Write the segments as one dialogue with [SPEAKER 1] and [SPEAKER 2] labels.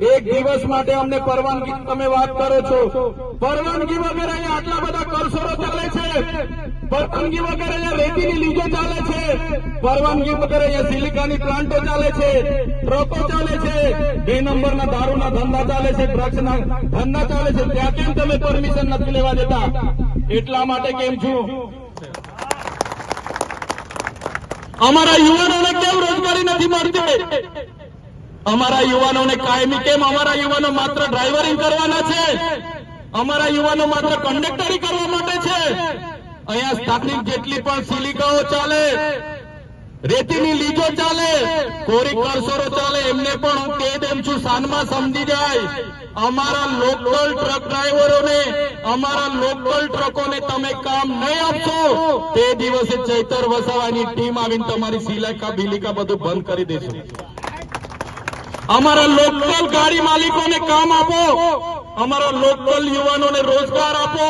[SPEAKER 1] એક દિવસ માટે અમને પરવાનગી તમે વાત કરો છો. પરવાનગી વગર અહીંયા આટલા બધા કરસોરો ચાલે છે. પરવાનગી વગર અહીંયા રેતીની લીજો ચાલે છે. પરવાનગી વગર અહીંયા સિલિકાની પ્લાન્ટો ચાલે છે. ટ્રકો ચાલે છે. બે નંબરના દારૂના ધંધા ચાલે છે. ડ્રગ્સના ધંધા ચાલે છે. ત્યાં કેમ તમે પરમિશન નથી લેવા દેતા? એટલા માટે કેમ છું? અમારા યુવાનોને કેમ રોજગારી નથી મળતી? અમારા યુવાનોને કાયમી કેમ? અમારા યુવાનો માત્ર ડ્રાઈવરિંગ કરવાના છે. અમારા યુવાનો માત્ર કંડક્ટરી કરવા માટે છે. અહીંયા સ્થાનિક જેટલી પણ સિલિકાઓ ચાલે, રેતીની લીજો ચાલે, કોરી કરસરો ચાલે, એમને પણ હું કહી દેમ છું, સાનમાં સમજી જાય. અમારા લોકલ ટ્રક ડ્રાઈવરોને અમારા લોકલ ટ્રકોને તમે કામ નહીં આપશો, તે દિવસે ચૈતર વસાવાની ટીમ આવીને તમારી સિલાકા બિલિકા બધું બંધ કરી દેશે. અમારા લોકલ ગાડી માલિકોને કામ આપો. અમારા લોકલ યુવાનોને રોજગાર આપો.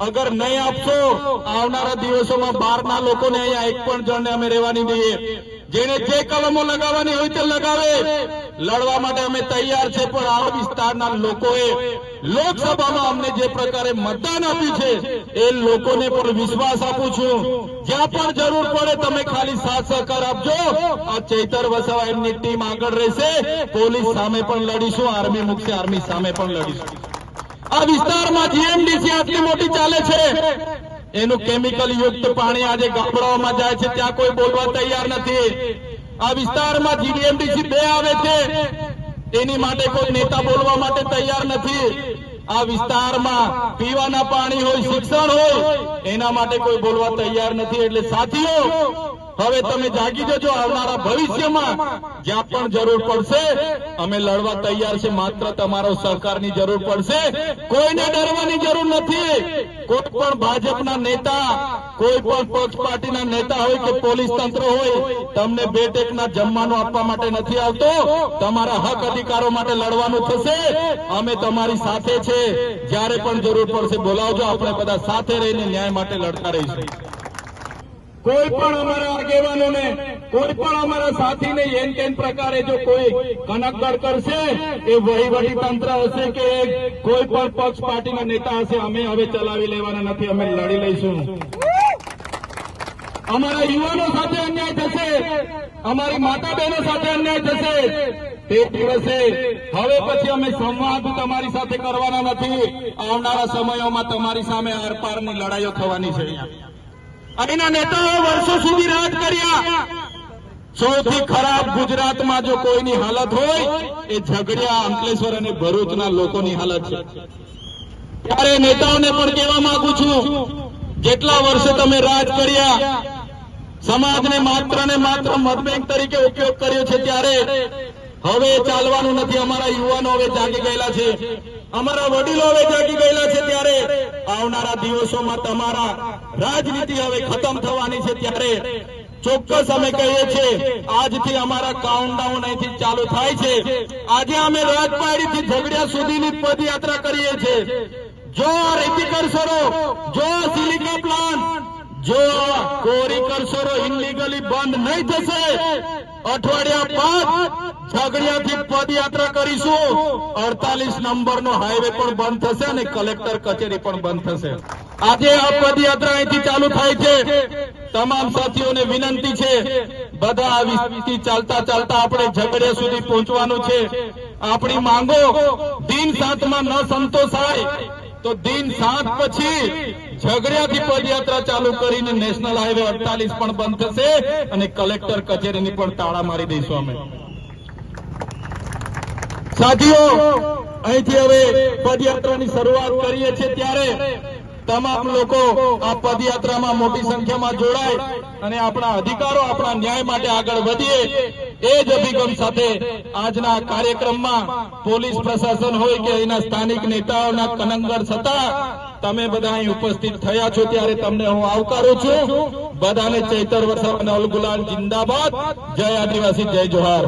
[SPEAKER 1] અગર નહીં આપશો, આવનારા દિવસોમાં બહારના લોકોને અહીંયા એક પણ જણને અમે રહેવાની દઈએ. જેને જે કલમો લગાવવાની હોય તે લગાવે. લડવા માટે અમે તૈયાર છે, પણ આ વિસ્તારના લોકોએ લોકસભામાં અમને જે પ્રકારે મતદાન આપ્યું છે, એ લોકોને પણ વિશ્વાસ આપું છું. જ્યાં પણ જરૂર પડે તમે ખાલી સાથ સહકાર આપજો. આ ચૈતર વસાવા એમની ટીમ આગળ રહેશે. પોલીસ સામે પણ લડીશું, આર્મી મુખ્ય આર્મી સામે પણ લડીશું. આ વિસ્તારમાં જીએમડીસી આટલી મોટી ચાલે છે. એનું કેમિકલ યુક્ત પાણી આજે ગામડાઓમાં જાય છે, ત્યાં કોઈ બોલવા તૈયાર નથી. આ વિસ્તારમાં જીડીએમડીસી બે આવે છે. એની માટે કોઈ નેતા બોલવા માટે તૈયાર નથી. આ વિસ્તારમાં પીવાના પાણી હોય, શિક્ષણ હોય, એના માટે કોઈ બોલવા તૈયાર નથી. એટલે સાથીઓ હવે તમે જાગી જજો આવનારા ભવિષ્યમાં. જ્યાં પણ જરૂર પડશે, અમે લડવા તૈયાર છે. માત્ર તમારો સહકારની જરૂર પડશે. કોઈને ડરવાની જરૂર નથી. કોઈ પણ ભાજપના નેતા, કોઈ પણ પક્ષ પાર્ટીના નેતા હોય કે પોલીસ તંત્ર હોય, તમને બે ટેકના જમવાનું આપવા માટે નથી આવતો. તમારા હક અધિકારો માટે લડવાનું થશે. અમે તમારી સાથે છે. જ્યારે પણ જરૂર પડશે, બોલાવજો. આપણે બધા સાથે રહીને ન્યાય માટે લડતા રહીશું. કોઈ પણ અમારા આગેવાનોને, કોઈ પણ અમારા સાથીને એમ તેમ પ્રકારે જો કોઈ કનકગડ કરશે, એ વહીવટી તંત્ર હશે કે કોઈ પણ પક્ષ પાર્ટીના નેતા હશે, અમે હવે ચલાવી લેવાના નથી, અમે લડી લઈશું. અમારા યુવાનો સાથે અન્યાય થશે, અમારી માતા બહેનો સાથે અન્યાય થશે, તે દિવસે હવે પછી અમે સંવાદ તમારી સાથે કરવાના નથી, આવનારા સમયોમાં તમારી સામે આરપારની લડાઈઓ થવાની છે અહીંયા એના નેતાઓ વર્ષો સુધી રાજ કર્યા. સૌથી ખરાબ ગુજરાતમાં જો કોઈની હાલત હોય, એ ઝઘડિયા, અંકલેશ્વર અને ભરૂચના લોકોની હાલત છે. ત્યારે નેતાઓને પણ કહેવા માંગુ છું, જેટલા વર્ષે તમે રાજ કર્યા, સમાજને માત્ર ને માત્ર મતબેંક તરીકે ઉપયોગ કર્યો છે ત્યારે હવે ચાલવાનું નથી. અમારા યુવાનો હવે જાગી ગયેલા છે. અમારા વડીલો હવે જાગી ગયેલા છે ત્યારે આવનારા દિવસોમાં તમારા રાજનીતિ હવે ખતમ થવાની છે ત્યારે ચોક્કસ અમે કહીએ છીએ, આજથી અમારા કાઉન્ટડાઉન અહીંથી ચાલુ થાય છે. આજે અમે રાજપાડીથી ઝઘડિયા સુધીની પદયાત્રા કરીએ છીએ. જો રેતી કરશો જો સિલિકા પ્લાન્ટ જો કોરી કરશો ઇનલીગલી બંધ નહીં થશે, અઠવાડિયા બાદ ઝઘડિયાથી પદયાત્રા કરીશું. અડતાલીસ નંબરનો હાઈવે પણ બંધ થશે અને કલેક્ટર કચેરી પણ બંધ થશે. આજે આ પદયાત્રા અહીંથી ચાલુ થાય છે. તમામ સાથીઓને વિનંતી છે, બધા આ વિસ્તારથી ચાલતા ચાલતા આપણે ઝઘડિયા સુધી પહોંચવાનું છે. આપણી માંગો, દિન સાતમાં ન સંતોષાય, તો દિન સાત પછી ઝઘડિયાથી પદયાત્રા ચાલુ કરીને નેશનલ હાઈવે અડતાલીસ પણ બંધ થશે અને કલેક્ટર કચેરીની પણ તાળા મારી દઈશું અમે. સાથીઓ, અહીંથી હવે પદયાત્રાની શરૂઆત કરીએ છીએ ત્યારે તમામ લોકો આ પદયાત્રામાં મોટી સંખ્યામાં જોડાય અને આપણા અધિકારો આપણા ન્યાય માટે આગળ વધીએ, એ જ અભિગમ સાથે આજના કાર્યક્રમમાં પોલીસ પ્રશાસન હોય કે એના સ્થાનિક નેતાઓના કનંગર છતાં તમે બધા અહીં ઉપસ્થિત થયા છો ત્યારે તમને હું આવકારું છું. બધાને ચૈતર વર્ષ અલ ગુલાલ જિંદાબાદ. જય આદિવાસી, જય જોહાર.